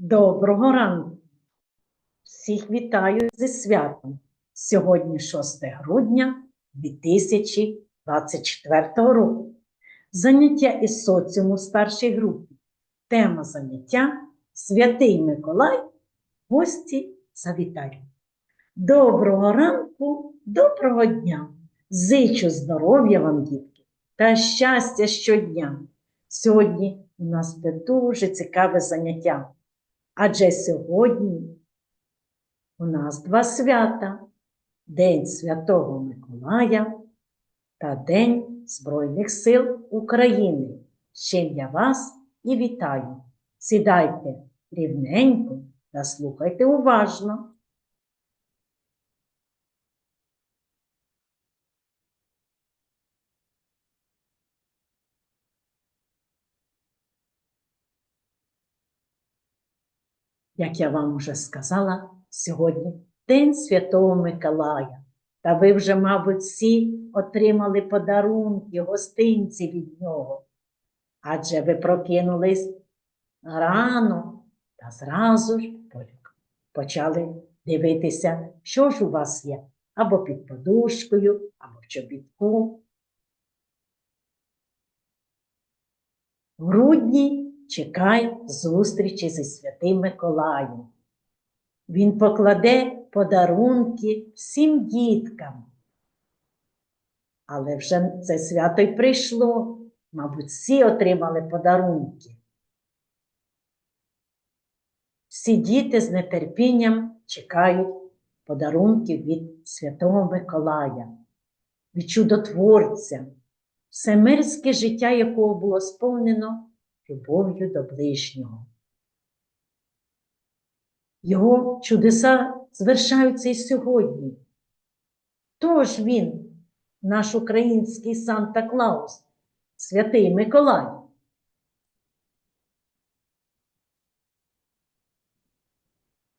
Доброго ранку! Всіх вітаю зі святом. Сьогодні 6 грудня 2024 року. Заняття із соціуму в старшій групі. Тема заняття Святий Миколай. Гості завітають. Доброго ранку, доброго дня! Зичу здоров'я вам, дітки, та щастя щодня. Сьогодні у нас буде дуже цікаве заняття. Адже сьогодні у нас два свята День Святого Миколая та День Збройних сил України. З я вас і вітаю. Сідайте рівненько та слухайте уважно. Як я вам уже сказала, сьогодні День Святого Миколая. Та ви вже, мабуть, всі отримали подарунки, гостинці від нього. Адже ви прокинулись рано та зразу ж почали дивитися, що ж у вас є, або під подушкою, або в чобітку. В грудні чекай зустрічі зі святим Миколаєм. Він покладе подарунки всім діткам. Але вже це свято й прийшло. Мабуть, всі отримали подарунки. Всі діти з нетерпінням чекають подарунків від Святого Миколая, від чудотворця, всемирське життя якого було сповнено любов'ю до ближнього. Його чудеса звершаються і сьогодні. Хто ж він, наш український Санта Клаус, святий Миколай?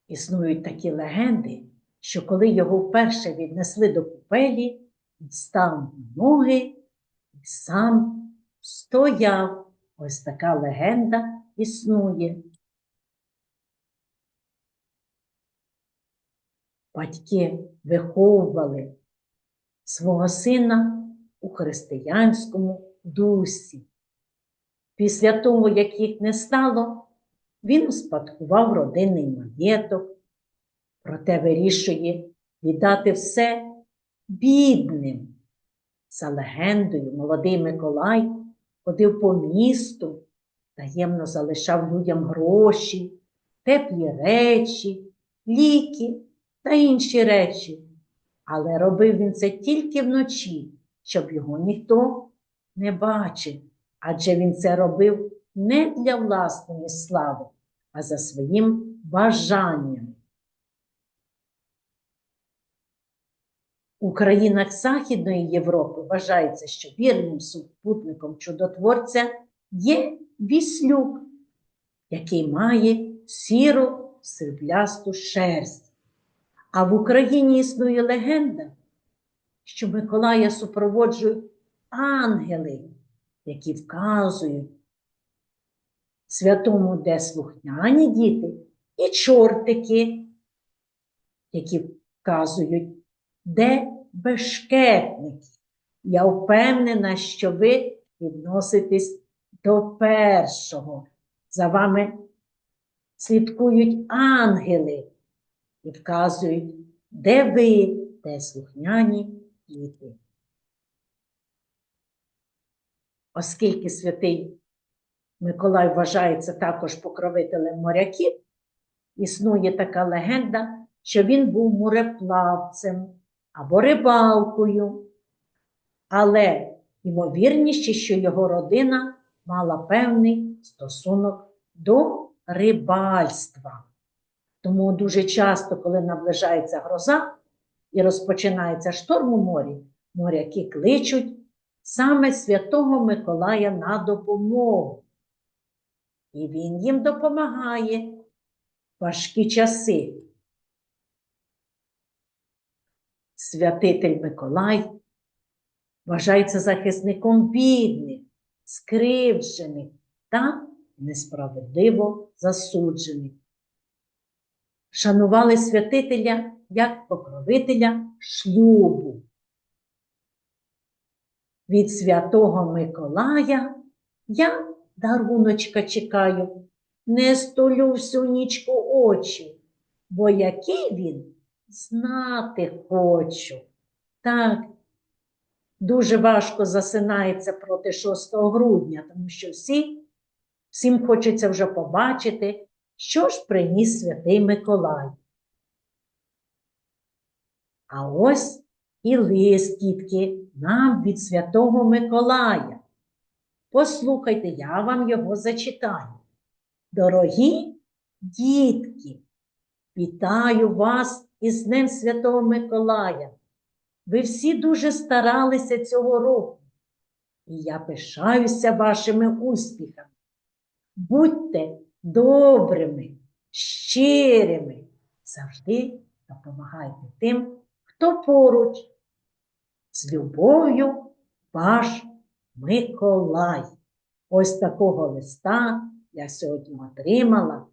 Існують такі легенди, що коли його вперше віднесли до купелі, він став на ноги і сам стояв. Ось така легенда існує. Батьки виховували свого сина у християнському дусі. Після того, як їх не стало, він успадкував родинний маєток, проте вирішує віддати все бідним. За легендою, молодий Миколай ходив по місту, таємно залишав людям гроші, теплі речі, ліки та інші речі. Але робив він це тільки вночі, щоб його ніхто не бачив, адже він це робив не для власної слави, а за своїм бажанням. У країнах Західної Європи вважається, що вірним супутником чудотворця є віслюк, який має сіру сріблясту шерсть. А в Україні існує легенда, що Миколая супроводжують ангели, які вказують святому, де слухняні діти, і чортики, які вказують, де бешкетники. Я впевнена, що ви відноситесь до першого. За вами слідкують ангели і вказують, де ви, де слухняні діти. Оскільки святий Миколай вважається також покровителем моряків, існує така легенда, що він був мореплавцем або рибалкою, але ймовірніше, що його родина мала певний стосунок до рибальства. Тому дуже часто, коли наближається гроза і розпочинається шторм у морі, моряки кличуть саме Святого Миколая на допомогу. І він їм допомагає важкі часи. Святитель Миколай вважається захисником бідних, скривджених та несправедливо засуджених. шанували святителя як покровителя шлюбу. Від святого Миколая я даруночка чекаю, не столю всю нічку очі, бо який він знати хочу. Так, дуже важко засинається проти 6 грудня, тому що всі, всім хочеться вже побачити, що ж приніс святий Миколай. А ось і лист, дітки, нам від святого Миколая. Послухайте, я вам його зачитаю. Дорогі дітки, вітаю вас із Днем Святого Миколая. Ви всі дуже старалися цього року, і я пишаюся вашими успіхами. Будьте добрими, щирими, завжди допомагайте тим, хто поруч. З любов'ю ваш Миколай. Ось такого листа я сьогодні отримала,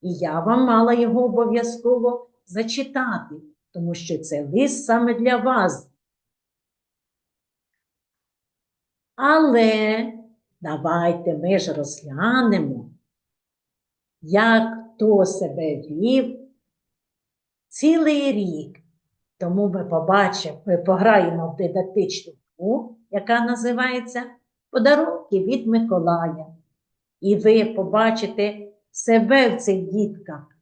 і я вам мала його обов'язково зачитати, тому що це лист саме для вас. Але давайте ми ж розглянемо, як хто себе вів цілий рік. Тому ми побачимо, ми пограємо в дидактичну гру, яка називається Подарунки від Миколая. І ви побачите себе в цих дітках.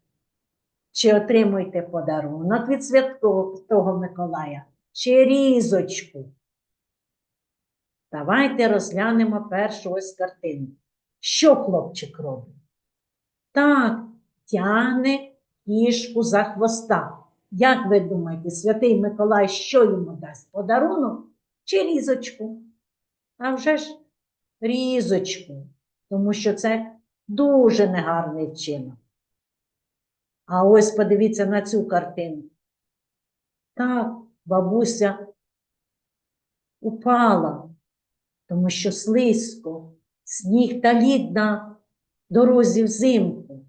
Чи отримуєте подарунок від Святого Миколая, чи різочку. Давайте розглянемо першу ось картину. Що хлопчик робить? Так, тягне кішку за хвоста. Як ви думаєте, святий Миколай що йому дасть? Подарунок чи різочку? А вже ж різочку, тому що це дуже негарний вчинок. А ось подивіться на цю картину. Так, бабуся упала, тому що слизько, сніг та лід на дорозі взимку.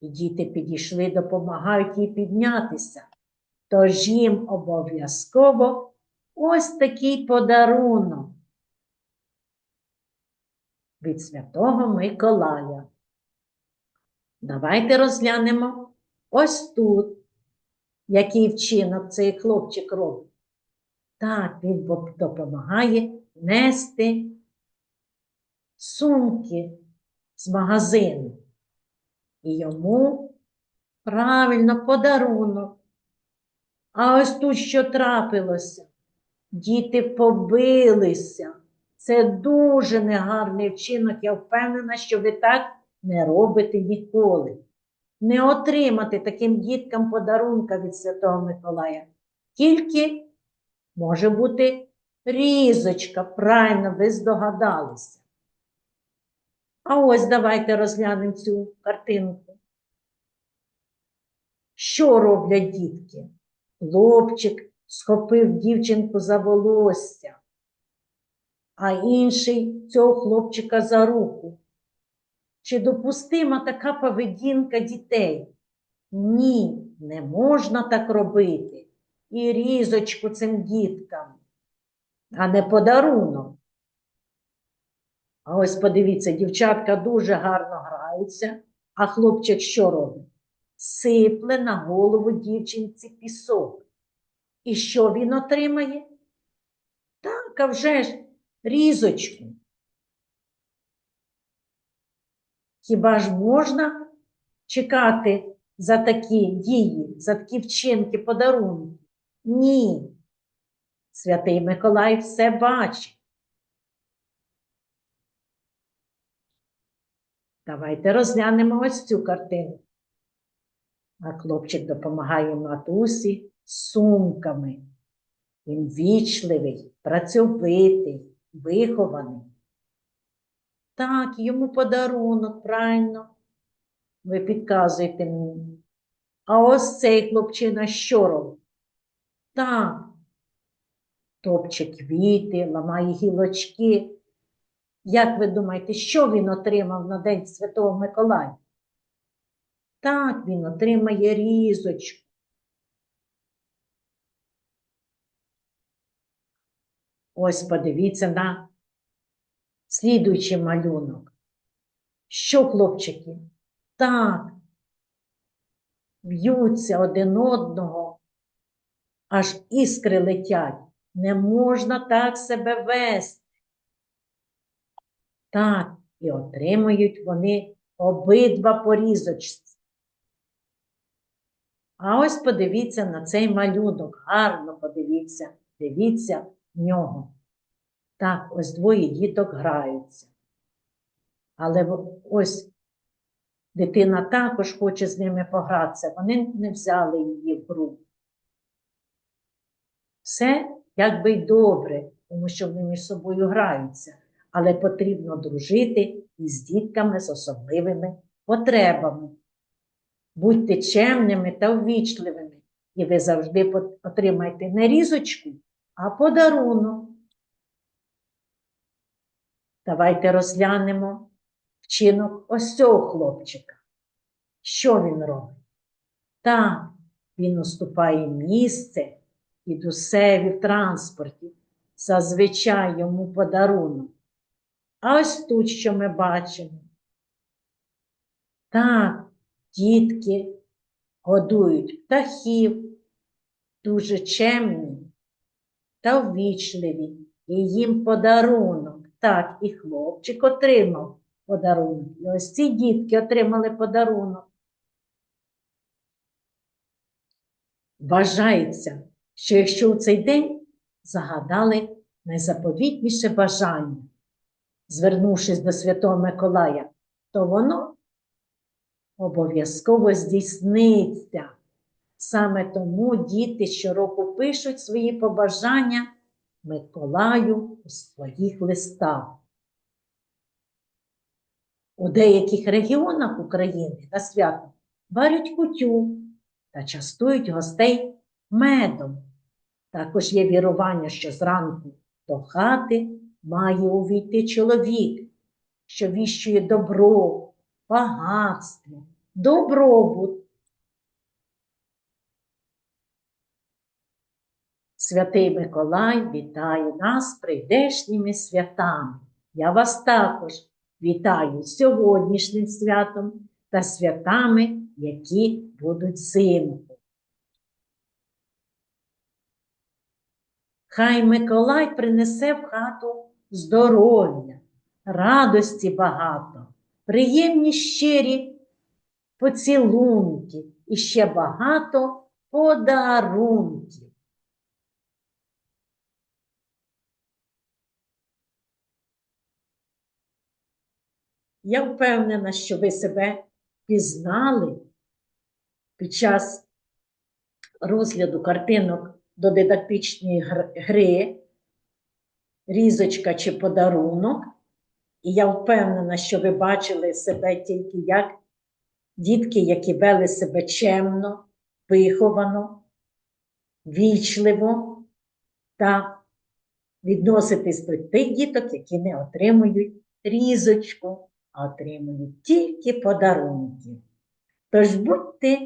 І діти підійшли, допомагають їй піднятися. Тож їм обов'язково ось такий подарунок від Святого Миколая. Давайте розглянемо ось тут, який вчинок цей хлопчик робить. Так, він допомагає нести сумки з магазину. І йому правильно подарунок. А ось тут що трапилося? Діти побилися. Це дуже негарний вчинок. Я впевнена, що ви так не робите ніколи. Не отримати таким діткам подарунка від Святого Миколая. Тільки може бути різочка, правильно ви здогадалися. А ось давайте розглянемо цю картинку. Що роблять дітки? Хлопчик схопив дівчинку за волосся, а інший цього хлопчика за руку. Чи допустима така поведінка дітей? Ні, не можна так робити. І різочку цим діткам, а не подарунок. А ось подивіться, дівчатка дуже гарно граються, а хлопчик що робить? Сипле на голову дівчинці пісок. І що він отримає? Так, а вже ж різочку. Хіба ж можна чекати за такі дії, за такі вчинки подарунки? Ні. Святий Миколай все бачить. Давайте розглянемо ось цю картину. А хлопчик допомагає матусі сумками. Він вічливий, працьовитий, вихований. Так, йому подарунок, правильно. Ви підказуєте мені. А ось цей хлопчина що робить? Так, топче квіти, ламає гілочки. Як ви думаєте, що він отримав на День Святого Миколая? Так, він отримає різочку. Ось подивіться на слідуючий малюнок. Що, хлопчики? Так, б'ються один одного, аж іскри летять. Не можна так себе вести. Так, і отримують вони обидва по різочці. А ось подивіться на цей малюнок, гарно подивіться, дивіться в нього. Так, ось двоє діток граються. Але ось дитина також хоче з ними погратися, вони не взяли її в гру. Все якби й добре, тому що вони між собою граються, але потрібно дружити із дітками з особливими потребами. Будьте чемними та ввічливими, і ви завжди отримаєте не різочку, а подарунок. Давайте розглянемо вчинок ось цього хлопчика. Що він робить? Так, він уступає місце дідусеві в транспорті, зазвичай йому подарунок. А ось тут, що ми бачимо. Так, дітки годують птахів, дуже чемні та ввічливі, і їм подарунок. Так, і хлопчик отримав подарунок. І ось ці дітки отримали подарунок. Вважається, що якщо у цей день загадали найзаповітніше бажання, звернувшись до Святого Миколая, то воно обов'язково здійсниться. Саме тому діти щороку пишуть свої побажання Миколаю у своїх листах. У деяких регіонах України на свято варять кутю та частують гостей медом. Також є вірування, що зранку до хати має увійти чоловік, що віщує добро, багатство, добробут. Святий Миколай вітає нас прийдешніми святами. Я вас також вітаю сьогоднішнім святом та святами, які будуть взимку. Хай Миколай принесе в хату здоров'я, радості багато, приємні щирі поцілунки і ще багато подарунків. Я впевнена, що ви себе пізнали під час розгляду картинок до дидактичної гри, різочка чи подарунок. І я впевнена, що ви бачили себе тільки як дітки, які вели себе чемно, виховано, вічливо та відноситись до тих діток, які не отримують різочку, а отримують тільки подарунки. Тож будьте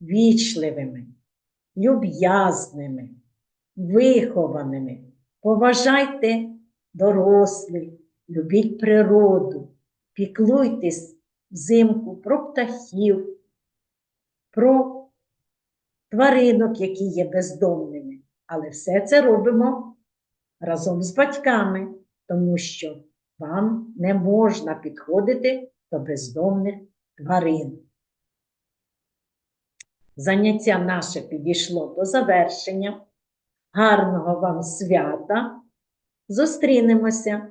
вічливими, люб'язними, вихованими, поважайте дорослих, любіть природу, піклуйтесь взимку про птахів, про тваринок, які є бездомними. Але все це робимо разом з батьками, тому що вам не можна підходити до бездомних тварин. Заняття наше підійшло до завершення. Гарного вам свята! Зустрінемося